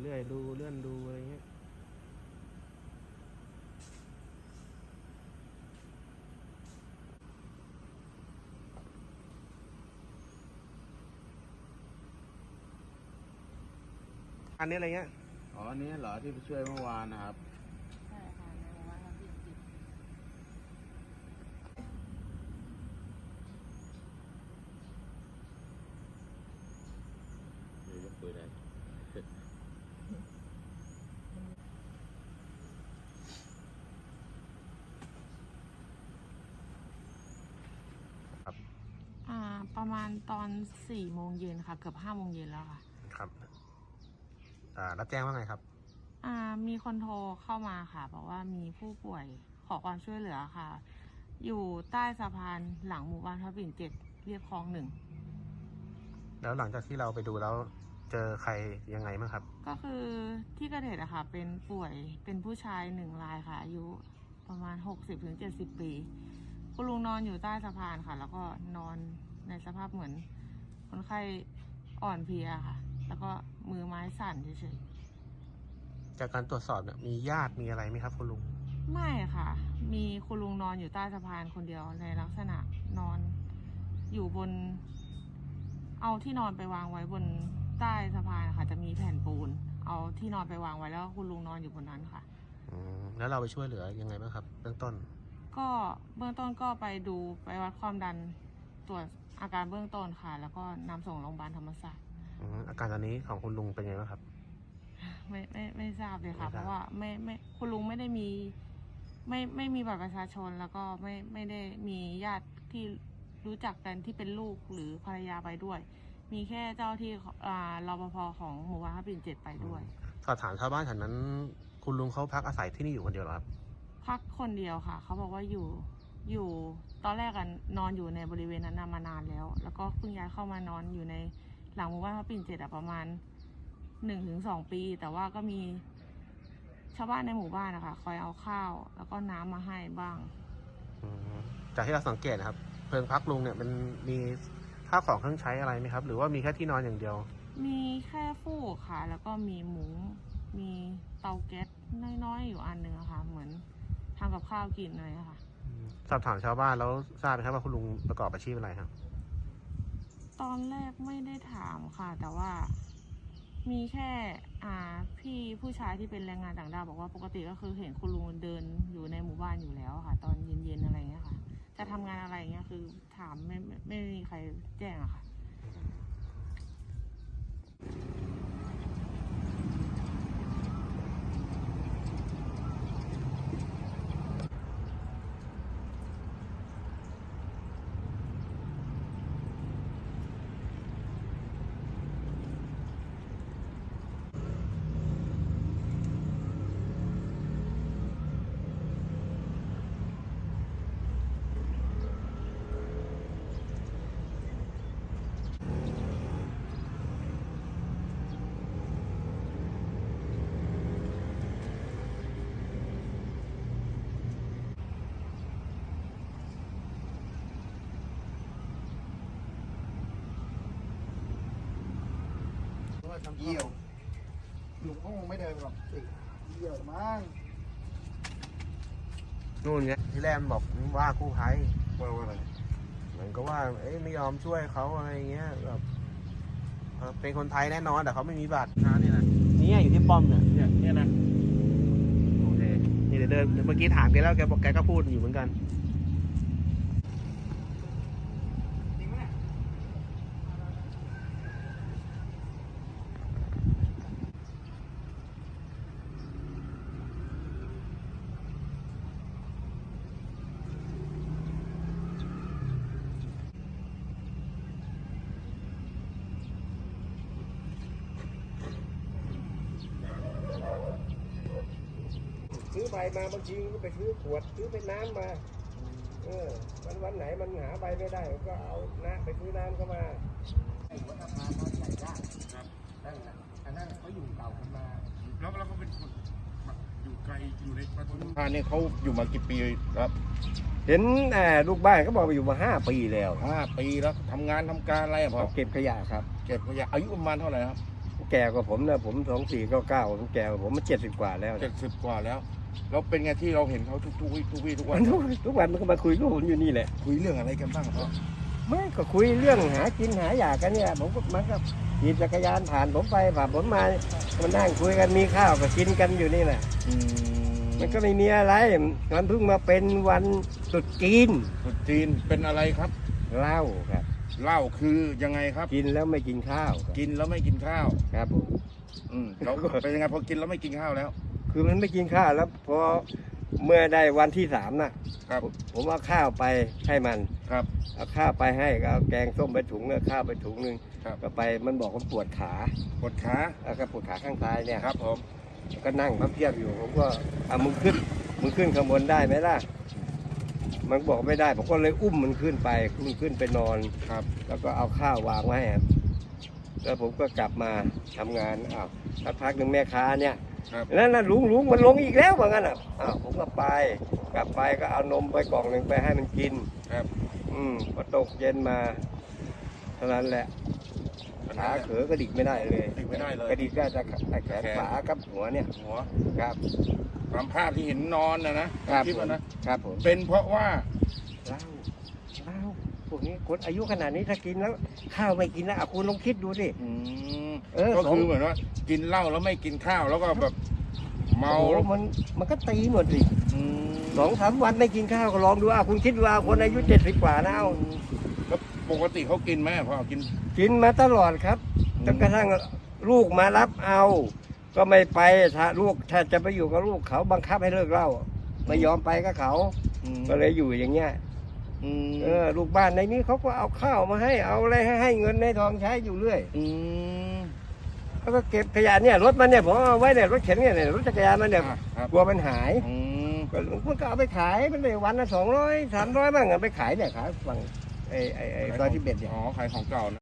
เลื่อยดูเลื่อนดูอะไรเงี้ยอันนี้อะไรเงี้ยอ๋ออันนี้เหรอที่ไปช่วยเมื่อวานนะครับ ใช่ค่ะในหมู่บ้านเราพี่จิตเดี๋ยวยกปืนเลยอ่า ประมาณตอนสี่โมงเย็นค่ะ เกือบห้าโมงเย็นแล้วค่ะ ครับอ่ารับแจ้งว่าไงครับ อ่า มีคนโทรเข้ามาค่ะ บอกว่ามีผู้ป่วยขอความช่วยเหลือค่ะ อยู่ใต้สะพานหลังหมู่บ้านพระปิ่นเจ็ดเรียบคลองหนึ่ง แล้วหลังจากที่เราไปดูแล้วเจอใครยังไงบ้างครับ ก็คือที่เกิดเหตุอะค่ะ เป็นป่วยเป็นผู้ชายหนึ่งรายค่ะ อายุประมาณหกสิบถึงเจ็ดสิบปี คุณลุงนอนอยู่ใต้สะพานค่ะ แล้วก็นอน ในสภาพเหมือนคนไข้อ่อนเพลียค่ะ แล้วก็มือไม้สั่นเฉยจากการตรวจสอบเนี่ยมีญาติมีอะไรไหมครับคุณลุง ๆไม่ค่ะ มีคุณลุงนอนอยู่ใต้สะพานคนเดียวในลักษณะนอนอยู่บน เอาที่นอนไปวางไว้บนใต้สะพานค่ะ จะมีแผ่นปูน เอาที่นอนไปวางไว้แล้วคุณลุงนอนอยู่บนนั้นค่ะ อืมแล้วเราไปช่วยเหลือยังไงบ้างครับเบื้องต้น ก็เบื้องต้นก็ไปดูไปวัดความดัน ตรวจอาการเบื้องต้นค่ะ แล้วก็นำส่งโรงพยาบาลธรรมศาสตร์อืมอาการตอนนี้ของคุณลุงเป็นยังไงบ้างครับ ไม่ไม่ไม่ทราบเลยค่ะ ไม่ทราบ เพราะว่าไม่ไม่คุณลุงไม่ได้มี ไม่ไม่มีบัตรประชาชนแล้วก็ไม่ไม่ได้มีญาติที่รู้จักกันที่เป็นลูกหรือภรรยาไปด้วย มีแค่เจ้าที่อ่ารปภของหมู่บ้านพระปิ่นเจ็ดไปด้วย สอบถามชาวบ้านแถวนั้น คุณลุงเขาพักอาศัยที่นี่อยู่คนเดียวเหรอครับ พักคนเดียวค่ะ เขาบอกว่าอยู่อยู่ ตอนแรกกันนอนอยู่ในบริเวณนั้นน่ะมานานแล้ว แล้วก็เพิ่งย้ายเข้ามานอนอยู่ในหลังหมู่บ้านพระปิ่นเจ็ดอะประมาณหนึ่งถึงสองปี แต่ว่าก็มีชาวบ้านในหมู่บ้านนะคะคอยเอาข้าว แล้วก็น้ำมาให้บ้าง อืมจากที่เราสังเกตนะครับ เพิงพักลุงเนี่ยมันมีข้าวของเครื่องใช้อะไรไหมครับ หรือว่ามีแค่ที่นอนอย่างเดียว มีแค่ฟูกค่ะ แล้วก็มีหมู มีเตาแก๊สน้อยๆ อยู่อันหนึ่งอะค่ะ เหมือนทำกับข้าวกินอะไรอะค่ะ สอบถามชาวบ้านแล้วทราบไหมครับว่าคุณลุงประกอบอาชีพอะไรครับ ตอนแรกไม่ได้ถามค่ะ แต่ว่า มีแค่อ่าพี่ผู้ชายที่เป็นแรงงานต่างด้าวบอกว่าปกติก็คือเห็นคุณลุงเดินอยู่ในหมู่บ้านอยู่แล้วค่ะ ตอนเย็นๆอะไรเงี้ยค่ะ จะทำงานอะไรเงี้ยคือถามไม่ไม่ไม่มีใครแจ้งอะค่ะ เยี่ยวหลุงก็คงไม่เดินหรอกสิเยี่ยวมั้งนู่นไงที่แรกมันบอกว่ากู้ภัยว่าว่าอะไรเหมือนก็ว่าเอ้ยไม่ยอมช่วยเขาอะไรเงี้ยแบบเออเป็นคนไทยแน่นอนแต่เขาไม่มีบัตรนะนี่นะนี่อยู่ที่ป้อมเนี่ยเนี่ยเนี่ยนะโอเคนี่เดี๋ยวเดินเมื่อกี้ถามแกแล้วแกบอกแกก็พูดอยู่เหมือนกัน จริงไหมเนี่ย ซื้อใบมาบางทีก็ไปซื้อขวดซื้อเป็นน้ำมา เออวันวันไหนมันหาใบไม่ได้ก็เอาน้ำไปซื้อน้ำเข้ามาไอ้หัวทำงานเขาใหญ่ได้นั่นแหละอันนั้นเขาอยู่เก่ากันมาแล้วแล้วก็เป็นคนอยู่ไกลอยู่ในปทุมอันนี้เขาอยู่มากี่ปีครับ เห็นแอบลูกบ้านเขาบอกว่าอยู่มาห้าปีแล้วห้าปีแล้วทำงานทำการอะไรอะพอเขาเก็บขยะครับ เก็บขยะอายุประมาณเท่าไหร่ครับ แก่กว่าผมนะผมสองสี่เก้าเก้าผมแก่กว่าผมมันเจ็ดสิบกว่าแล้วเจ็นะดสิบกว่าแล้วแล้วเป็นไงที่เราเห็นเขาทุกทุกวี่ทุกวี่ทุกวัมันนทุกทุกวันมันก็มาคุยกับผมอยู่นี่แหละคุยเรื่องอะไรกันบ้างครับไม่ก็คุยเรื่องหากินหาอยากกันเนี่ย ผมก็มันก็ขี่จักรยานผ่านผมไปผ่านผมมามันนั่งคุยกันมีข้าวก็กินกันอยู่นี่แหละอืมมันก็ไม่มีอะไรมันเพิ่งมาเป็นวันตรุษจีนตรุษจีนเป็นอะไรครับเหล้าครับ เหล้าคือยังไงครับ กินแล้วไม่กินข้าวครับกินแล้วไม่กินข้าว ครับผมอืมแล้วเป็นยังไงพอกินแล้วไม่กินข้าวแล้ว คือมันไม่กินข้าวแล้วพอเมื่อได้วันที่สามนะครับผมผมเอาข้าวไปให้มันครับเอาข้าวไปให้ก็เอาแกงส้มไปถุงนึงข้าวไปถุงนึงครับก็ไปมันบอกว่าปวดขาปวดขาแล้วก็ปวดขาข้างซ้ายเนี่ยครับผมก็นั่งพับเพียบอยู่ผมก็เอามึงขึ้นมึงขึ้นข้างบนได้ไหมล่ะ มันบอกไม่ได้ผมก็เลยอุ้มมันขึ้นไปขึ้นขึ้นไปนอนครับ แล้วก็เอาข้าววางไว้ให้แล้วผมก็กลับมาทำงานอ้าวสักพักหนึ่งแม่ค้าเนี่ยครับนั่นน่ะลุงลุงมันลงอีกแล้วว่างั้นอะอ้าวผมก็ไป กลับไปก็เอานมไปกล่องหนึ่งไปให้มันกินครับ อืมพอตกเย็นมาเท่านั้นแหละขาเขอกระดิกไม่ได้เลยกระดิกไม่ได้เลยกระดิกได้แต่แขนแขนขากับหัวเนี่ยหัวครับ ตามภาพที่เห็นนอนนะนะครับคลิปผมอะนะ ครับผมเป็นเพราะว่าเหล้าเหล้าพวกนี้คนอายุขนาดนี้ถ้ากินแล้ว ข้าวไม่กินแล้วอะคุณลองคิดดูดิ อืมเออ ก็สองคือเหมือนว่า กินเหล้าแล้วไม่กินข้าวแล้วก็แบบ เมาโอ้โหแล้วมันมันก็ตีหมดสิอืมสองสามวันไม่กินข้าวก็ลองดูอะคุณคิดดูอะคนอายุเจ็ดสิบกว่านะเอาแล้วปกติเขากินไหมพ่อกิน กินมาตลอดครับจนกระทั่งลูกมารับเอา ก็ไม่ไปถ้าลูกถ้าจะไปอยู่กับลูกเขาบังคับให้เลิกเหล้าไม่ยอมไปกับเขาอืมก็เลยอยู่อย่างเงี้ยอืมเออลูกบ้านในนี้เขาก็เอาข้าวมาให้เอาอะไรให้ให้เงินในทองใช้อยู่เรื่อยอืมแล้วก็เก็บขยะเนี่ยรถมันเนี่ยผมเอาไว้เนี่ยรถเข็นเนี่ยเนี่ยรถจักรยานมันเนี่ยอะครับกลัวมันหายอืมก็มันก็เอาไปขายมันได้วันละสองร้อยสามร้อยบ้างเอาไปขายเนี่ยขายฝั่งไอ้ไอ้ไอ้ซอยที่เบ็ดเนี่ยอ๋อขายของเก่านะ